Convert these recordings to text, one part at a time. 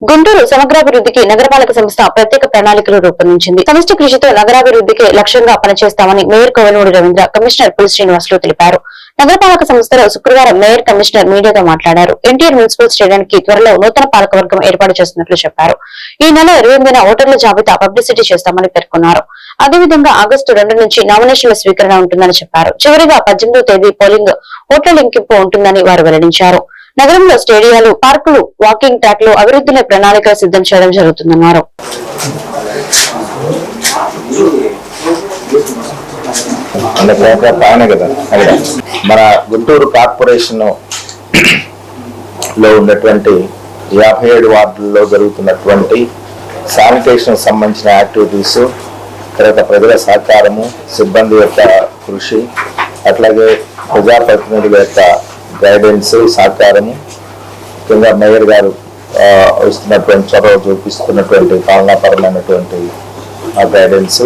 గుంటూరు సమగ్రాభివృద్ధికి నగరపాలక సంస్థ ప్రత్యేక ప్రణాళికలు రూపొందించింది. సమష్టి కృషితో నగరాభివృద్ధికి లక్ష్యంగా పనిచేస్తామని మేయర్ కోవనూరు రవీంద్ర కమిషనర్ పులి శ్రీనివాసులు తెలిపారు. నగరపాలక సంస్థలో శుక్రవారం మేయర్ కమిషనర్ మీడియాతో మాట్లాడారు. ఎన్టీఆర్ మున్సిపల్ స్టేడియానికి త్వరలో నూతన పాలకవర్గం ఏర్పాటు చేస్తున్నట్లు చెప్పారు. ఈ నెల ఇరవై ఎనిమిదిన ఓటర్ల జాబితా పబ్లిసిటీ చేస్తామని పేర్కొన్నారు. అదేవిధంగా ఆగస్టు రెండు నుంచి నామినేషన్ల స్వీకరణ ఉంటుందని చెప్పారు. చివరిగా పద్దెనిమిదో తేదీ పోలింగ్ ఓట్ల లెక్కింపు ఉంటుందని వారు వెల్లడించారు. నగరంలో స్టేడియాలు పార్కులు వాకింగ్ ట్రాక్లు అభివృద్ధిని ప్రణాళిక సిద్ధం చేయడం జరుగుతుందన్నారు. కదా మన గుంటూరు కార్పొరేషన్లో ఉన్నటువంటి యాభై ఏడు వార్డుల్లో జరుగుతున్నటువంటి శానిటేషన్ సంబంధించిన యాక్టివిటీస్ తర్వాత ప్రజల సహకారము సిబ్బంది యొక్క కృషి అట్లాగే ప్రజాప్రతినిధుల యొక్క గైడెన్స్ సహకారము ముఖ్యంగా మేయర్ గారు వస్తున్నటువంటి ఇస్తున్నటువంటి చొరవ చూపిస్తున్నటువంటి పాలనాపరమైనటువంటి ఆ గైడెన్స్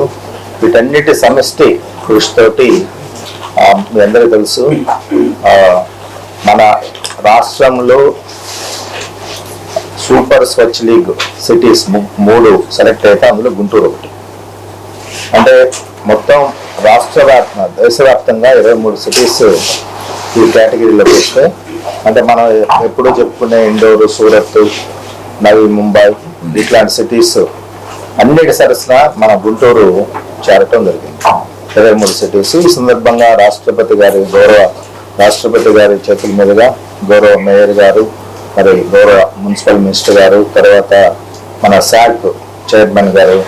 వీటన్నిటి సమష్టి కృషితోటి ఆ, మీ అందరికీ తెలుసు మన రాష్ట్రంలో సూపర్ స్వచ్ఛ లీగ్ సిటీస్ మూడు సెలెక్ట్ అయితే అందులో గుంటూరు ఒకటి. అంటే మొత్తం రాష్ట్ర వ్యాప్త దేశవ్యాప్తంగా ఇరవై మూడు సిటీస్ ఈ కేటగిరీలో చూస్తే అంటే మనం ఎప్పుడూ చెప్పుకునే ఇండోర్ సూరత్ నవీ ముంబై ఇట్లాంటి సిటీస్ అన్నిటి సరసన మన గుంటూరు చేరటం జరిగింది. ఇరవై మూడు సిటీస్ ఈ సందర్భంగా రాష్ట్రపతి గారి గౌరవ రాష్ట్రపతి గారి చేతుల మీదుగా గౌరవ మేయర్ గారు మరి గౌరవ మున్సిపల్ మినిస్టర్ గారు తర్వాత మన శాక్ చైర్మన్ గారు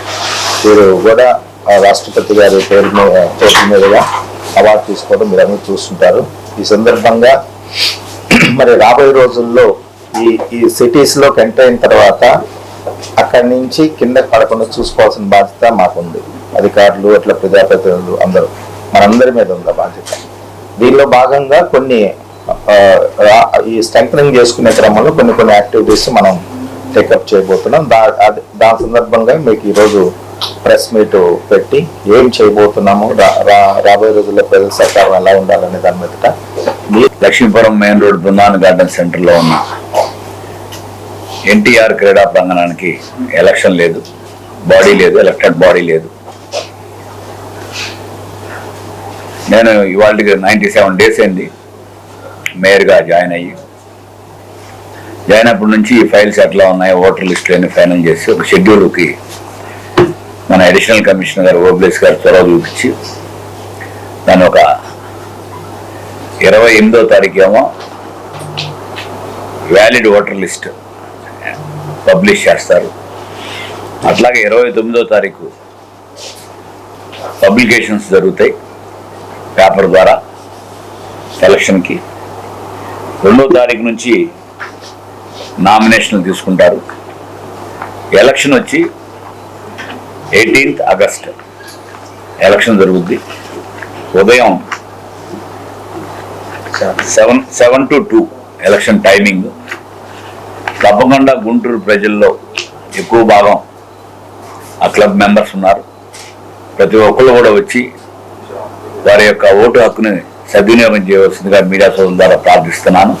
వీరు కూడా ఆ రాష్ట్రపతి గారి పేరు మీద చేతుల మీదుగా అవార్డు తీసుకోవడం మీరు అందరూ చూస్తుంటారు. ఈ సందర్భంగా మరి రాబోయే రోజుల్లో ఈ ఈ సిటీస్లో ఎంటర్ అయిన తర్వాత అక్కడి నుంచి కింద పడకుండా చూసుకోవాల్సిన బాధ్యత మాకుంది. అధికారులు అట్లా ప్రజాప్రతినిధులు అందరూ. మనందరి మీద ఉంది బాధ్యత? దీనిలో భాగంగా కొన్ని ఈ స్ట్రెంగ్ చేసుకునే క్రమంలో కొన్ని కొన్ని యాక్టివిటీస్ మనం టేకప్ చేయబోతున్నాం. దా అది- దాని సందర్భంగా మీకు ఈరోజు ప్రెస్ మీట్ పెట్టి ఏం చేయబోతున్నాము రా- రా- రాబోయే రోజుల్లో ప్రజల సహకారం ఎలా ఉండాలనే దాని మీదట Lakshmipuram main road Brindavan garden సెంటర్లో ఉన్న ఎన్టీఆర్ క్రీడా ప్రాంగణానికి ఎలక్షన్ లేదు బాడీ లేదు ఎలక్టెడ్ బాడీ లేదు. నేను ఇవాళకి నైంటీ సెవెన్ డేస్ అయింది మేయర్గా జాయిన్ అయ్యి. జాయిన్ అప్పటి నుంచి ఈ ఫైల్స్ ఎట్లా ఉన్నాయి ఓటర్ లిస్టులు అన్ని ఫైనల్ చేసి ఒక షెడ్యూల్కి మన అడిషనల్ కమిషనర్ గారు ఓబ్లేస్ గారు త్వర చూపించి దాని ఒక ఇరవై ఎనిమిదో తారీఖు ఏమో వ్యాలిడ్ ఓటర్ లిస్ట్ పబ్లిష్ చేస్తారు. అట్లాగే ఇరవై తొమ్మిదో తారీఖు పబ్లికేషన్స్ జరుగుతాయి. పేపర్ ద్వారా ఎలక్షన్కి రెండో తారీఖు నుంచి నామినేషన్లు తీసుకుంటారు. ఎలక్షన్ వచ్చి ఎయిటీన్త్ ఆగస్ట్ ఎలక్షన్ జరుగుద్ది. ఉదయం seven seven to two election timing తప్పకుండా గుంటూరు ప్రజల్లో ఎక్కువ భాగం ఆ క్లబ్ మెంబర్స్ ఉన్నారు. ప్రతి ఒక్కళ్ళు కూడా వచ్చి వారి యొక్క ఓటు హక్కుని సద్వినియోగం చేయవలసిందిగా మీడియా సోదరుల ద్వారా ప్రార్థిస్తున్నాను.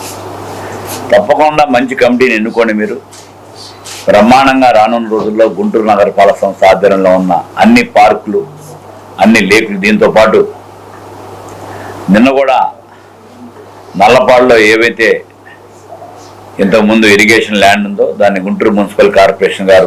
తప్పకుండా మంచి కమిటీని ఎన్నుకోండి మీరు. బ్రహ్మాండంగా రానున్న రోజుల్లో గుంటూరు నగరపాలక సంస్థ ఆధ్వర్యంలో ఉన్న అన్ని పార్కులు అన్ని లేకులు దీంతో పాటు నిన్న కూడా నల్లపాడులో ఏవైతే ఇంతకుముందు ఇరిగేషన్ ల్యాండ్ ఉందో దాన్ని గుంటూరు మున్సిపల్ కార్పొరేషన్ గారు